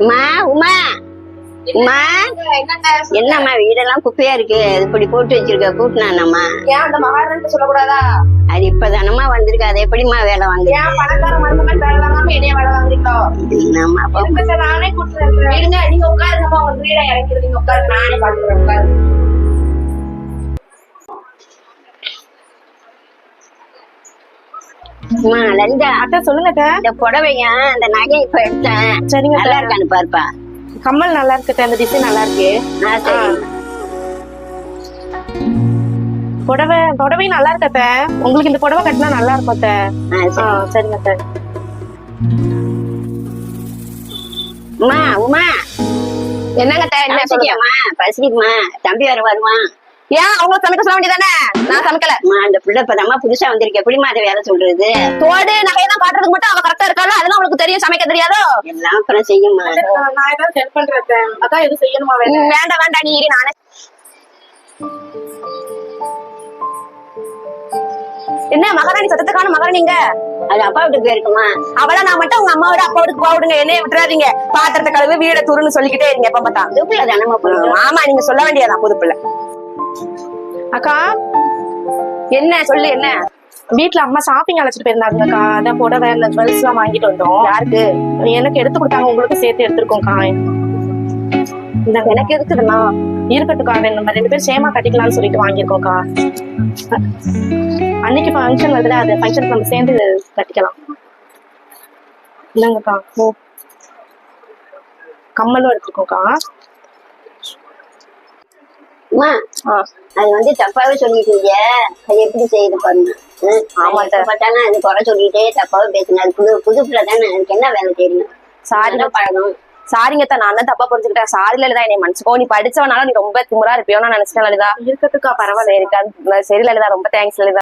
உமா உமா. உமா. என்னம்மா வீடெல்லாம் குப்பையா இருக்கு? இப்படி போட்டு வச்சிருக்க கூட்டினானம்மா. ஏன் அந்த மகாராணிட்டு சொல்லக்கூடாதா? அது இப்பதானம்மா வந்திருக்கு. அது எப்படிம்மா வேலை வாங்க ஏன் பணக்கார மருமகன் வேலை வாங்காம என்னைய வேலை வாங்குறீங்களோ? என்னம்மா நானே கூட்டுறேன். இருங்க நீங்க உட்காருங்கம்மா. உங்க வீட இறக்கிறது நீங்க உட்காருங்க. நானே பாத்துக்கிறேன். உட்காருங்க. லலிதா அத்தை சொல்லுங்க. இந்த புடவைங்க அந்த நகை இப்ப எடுத்தேன் சரிங்க நல்லா. இருக்கான்னு பாருப்பா கம்மல் நல்லா இருக்கு. அந்த டிசைன் நல்லா இருக்கு சரி புடவை புடவை நல்லா இருக்கு அத்தை. உங்களுக்கு இந்த புடவை கட்டினா நல்லா இருக்கும் சரி சரிங்க அத்தை. உமா உமா என்னங்க என்ன. பசிக்குமா தம்பி வர வருவான் ஏன் அவங்க சமைக்க சொல்ல வேண்டியதானே? நான் சமைக்கல. அந்த பிள்ளை இப்பதாம்மா புதுசா வந்திருக்கு. எப்படிம்மா அதை வேலை சொல்றது. தோடு நகையெல்லாம் காட்டுறதுக்கு மட்டும் அவ கரெக்டா இருக்காளோ? அதெல்லாம் உங்களுக்கு தெரியும். சமைக்க தெரியாதோ? எல்லாம் அப்புறம் செய்யுமா நான் ஏதாவது ஹெல்ப் பண்றேன் அதான் எதுவும் செய்யணுமா வேண்டாம் வேண்டாம் நீ இரு நானே. என்ன மகாராணி சத்தத்துக்கான மகாராணிங்க அது அப்பா வீட்டுக்கு போயிருக்குமா? அவள நான் மட்டும் உங்க அம்மாவோட அப்பாவோட போடுங்க என்னைய விட்டுறாதீங்க. பாத்திரத்தை கழுவு வீட துருன்னு சொல்லிக்கிட்டே இருங்க எப்ப பார்த்தா தானம்மா போயிடும் ஆமா நீங்க சொல்ல வேண்டியதான் புது பிள்ளை. அக்கா? என்ன சொல்லு என்ன? வீட்ல அம்மா ஷாப்பிங் அழைச்சிட்டு போயிருந்தாங்கக்கா. அதான் புடவை இந்த ஜுவல்ஸ் எல்லாம் வாங்கிட்டு வந்தோம். யாருக்கு? எனக்கு எடுத்து கொடுத்தாங்க. உங்களுக்கு சேர்த்து எடுத்திருக்கோம்க்கா. இந்த எனக்கு இருக்குதுண்ணா இருக்கட்டும்க்கா நம்ம ரெண்டு பேரும் சேமா கட்டிக்கலாம்னு சொல்லிட்டு வாங்கியிருக்கோம்க்கா. அன்னைக்கு ஃபங்க்ஷன் வருதுல அது ஃபங்க்ஷனுக்கு நம்ம சேர்ந்து கட்டிக்கலாம். இல்லைங்கக்கா ஓ. கம்மலும் ஆ அது வந்து தப்பாவே சொல்லிட்டீங்க. அது எப்படி செய்யுது பாருங்க ஆமா பார்த்தாலும் அது குறை சொல்லிட்டே தப்பாவே அது புது புது பிள்ளை தானே. அதுக்கு என்ன வேலை தெரியும்? சாரி. பழகம் சாரிங்க தான் நான் தான் தப்பா புரிஞ்சுக்கிட்டேன். சாரி லலிதா. என்னை மன்னிச்சுக்கோ. நீ படிச்சவனால நீ ரொம்ப திமுறா இருப்பியோ நான் நினைச்சிட்டேன் லலிதா. இருக்கட்டுக்கா பரவாயில்ல. இருக்கா சரி லலிதா. ரொம்ப தேங்க்ஸ் லலிதா.